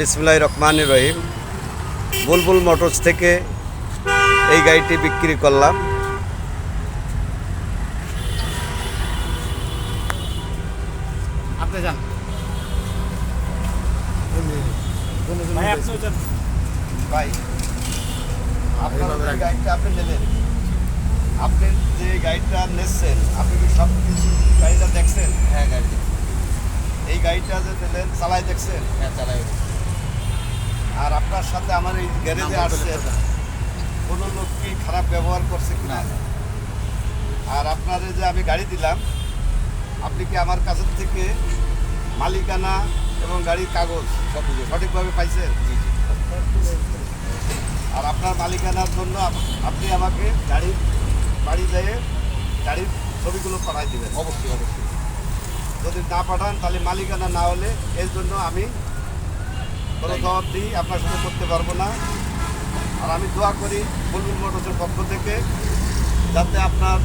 বিসমুল্লাহ রহমান রহিম। বুলবুল মোটরস থেকে এই গাড়িটি বিক্রি করলাম। আপনি যান। ভাই আপনার গাড়িটা আপনি নিলেন আপনি যে গাড়িটা নিচ্ছেন আপনি কি সব কিছু গাড়িটা দেখছেন? হ্যাঁ গাড়ি এই গাড়িটা যে নিলেন চালাই দেখছেন? হ্যাঁ চালাই সাথে আমার এই গ্যারেজে আসছে। কোনো লোক কি খারাপ ব্যবহার করছে কি না আর আপনার যে আমি গাড়ি দিলাম আপনি কি আমার কাছের থেকে মালিকানা এবং গাড়ির কাগজ সব কিছু সঠিকভাবে পাইছেন? আর আপনার মালিকানার জন্য আপনি আমাকে গাড়ির বাড়ি যেয়ে গাড়ির ছবিগুলো পাঠাই দেবেন। অবশ্যই অবশ্যই। যদি না পাঠান তাহলে মালিকানা না হলে এর জন্য আমি কোনো জবাব দিই আপনার সাথে করতে পারব না। আর আমি দোয়া করি বুলবুল মোটরসের পক্ষ থেকে যাতে আপনার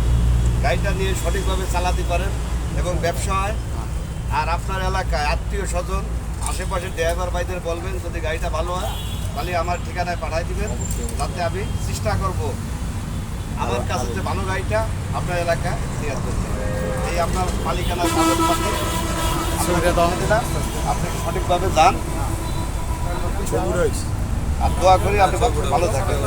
গাড়িটা নিয়ে সঠিকভাবে চালাতে পারেন এবং ব্যবসা হয় আর আপনার এলাকায় আত্মীয় স্বজন আশেপাশের ড্রাইভার ভাইদের বলবেন যদি গাড়িটা ভালো হয় তাহলে আমার ঠিকানায় পাঠাই দিবেন। যাতে আমি চেষ্টা করব আমার কাছে যে ভালো গাড়িটা আপনার এলাকায় দেওয়ার জন্য। এই আপনার মালিকানার কাগজপত্র। আপনাকে সঠিকভাবে দিলাম আর দোয়া করি আপনি ভালো থাকেন